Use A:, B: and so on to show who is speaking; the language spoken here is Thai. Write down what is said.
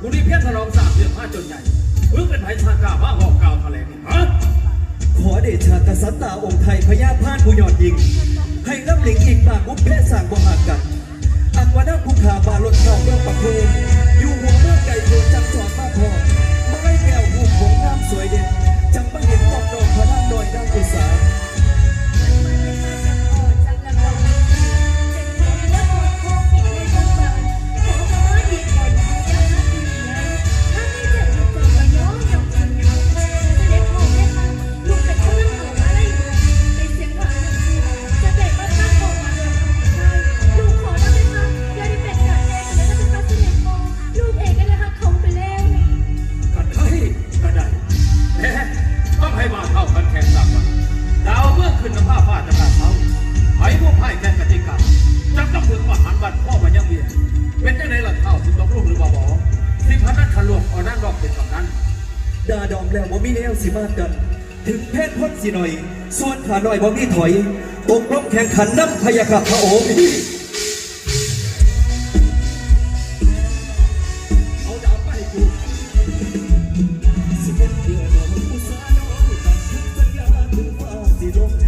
A: กูนี่เพี้ยนทะลองสามเดือนห้าจนใหญ่มึงเป็นไผ่ชากล้ามาบอกกล่าวแถลงนี่ฮะ
B: ขอเดชะกษัตริย์ตาองค์ไทยพญาพานผู้ยอดยิง ให้รับหลิงอีกปากมุกเพศสร้างบ่หากกันอังวานาภูขาบาลดเข้าเมืองปะทูอ มันแข่งสับมันดา
A: วเมื่อคืนน้ำผ้าผ้าจะราเขาไผ่พวกไพ่แข่กติกาจัต้องถึงว่าหันบัตรพ่อพญเบียเป็นเจ้าในหลัะเท่ถึงต้องลูกหรือบ่บอที่พันนักขลวกเอานั่งรอบเป็นสองนั้น
B: ดาดองแล้วบ่มีเอลสิมากินถึงเพชรพ้นสิหน่อย ส่วนขาหน่อยบ่มีถอยตกรบแข่งขันน้ำพยากรพระโอษฐ์
C: เอาดาไปกู partido.